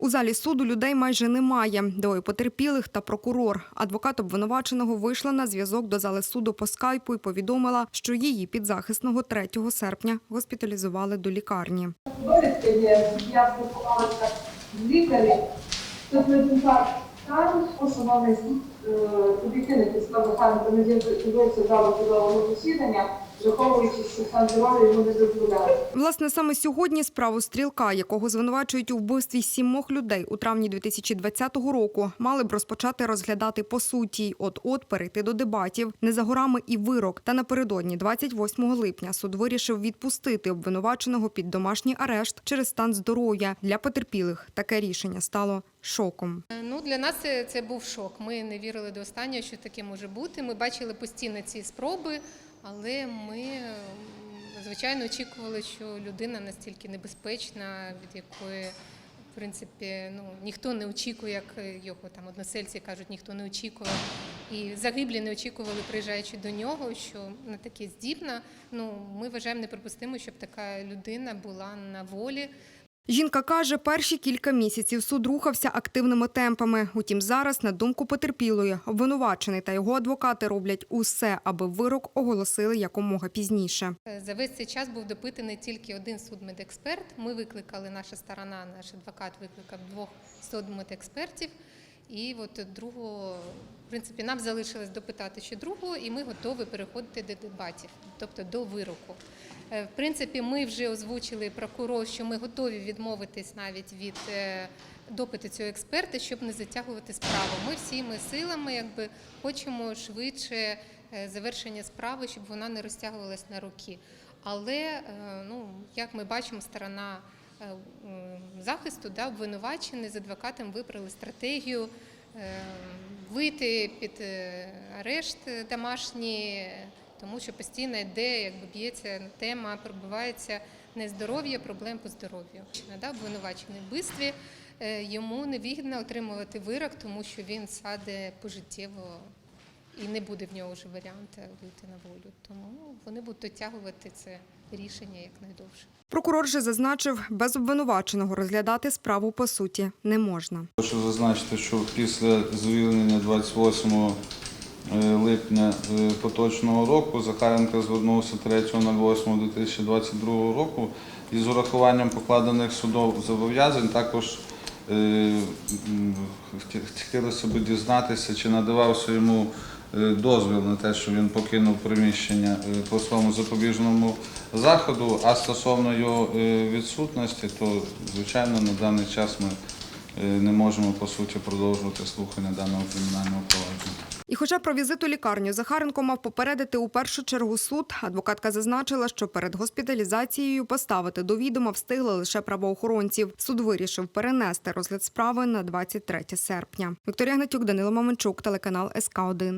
У залі суду людей майже немає. Двоє потерпілих та прокурор. Адвокат обвинуваченого вийшла на зв'язок до зали суду по скайпу і повідомила, що її підзахисного 3 серпня госпіталізували до лікарні. Я спілкувалася з лікарем, це результат стану, посуваний суд е, об'єктивний підстав з'явився залу судового засідання, враховуючи, що стан здоров'я йому не дозволяє. Власне, саме сьогодні справу стрілка, якого звинувачують у вбивстві сімох людей у травні 2020 року, мали б розпочати розглядати по суті, от-от перейти до дебатів. Не за горами і вирок. Та напередодні, 28 липня, суд вирішив відпустити обвинуваченого під домашній арешт через стан здоров'я. Для потерпілих таке рішення стало шоком. Ну, для нас це, це був шок. Ми не вірили до останнього, що таке може бути. Ми бачили постійно ці спроби, але ми, звичайно, очікували, що людина настільки небезпечна, від якої, в принципі, ну, ніхто не очікує, як його там односельці кажуть, ніхто не очікував. І загиблі не очікували, приїжджаючи до нього, що на таке здібна. Ну, ми вважаємо неприпустимо, щоб така людина була на волі. Жінка каже, перші кілька місяців суд рухався активними темпами. Утім, зараз, на думку потерпілої, обвинувачений та його адвокати роблять усе, аби вирок оголосили якомога пізніше. За весь цей час був допитаний тільки один судмедексперт. Ми викликали, наша сторона, наш адвокат викликав двох судмедекспертів. І от другого, в принципі, нам залишилось допитати ще другого, і ми готові переходити до дебатів, тобто до вироку. Е, В принципі, ми вже озвучили прокурор, що ми готові відмовитись навіть від е, допиту цього експерта, щоб не затягувати справу. Ми всіми силами якби хочемо швидше е, завершення справи, щоб вона не розтягувалась на роки. Але ну, як ми бачимо, сторона захисту да, обвинувачений з адвокатом вибрали стратегію вийти під арешт домашній, тому що постійно йде, якби б'ється тема, пробивається не здоров'я, проблем по здоров'ю. Да, обвинувачений в вбивстві е, йому невигідно отримувати вирок, тому що він сяде пожиттєво і не буде в нього вже варіанту вийти на волю. Тому вони будуть дотягувати це рішення якнайдовше. Прокурор же зазначив, без обвинуваченого розглядати справу по суті не можна. Хочу зазначити, що після звільнення 28 липня е, поточного року Захаренко звернувся 3.08.2022 року із урахуванням покладених судов зобов'язань. Також е, хотілося б дізнатися, чи надавався йому е, дозвіл на те, що він покинув приміщення е, по своєму запобіжному заходу. А стосовно його е, відсутності, то звичайно на даний час ми е, не можемо по суті продовжувати слухання даного кримінального провадження. І хоча про візит у лікарню Захаренко мав попередити у першу чергу суд, адвокатка зазначила, що перед госпіталізацією поставити до відома встигли лише правоохоронців. Суд вирішив перенести розгляд справи на 23 серпня. Вікторія Гнатюк, Данило Маменчук, телеканал СК 1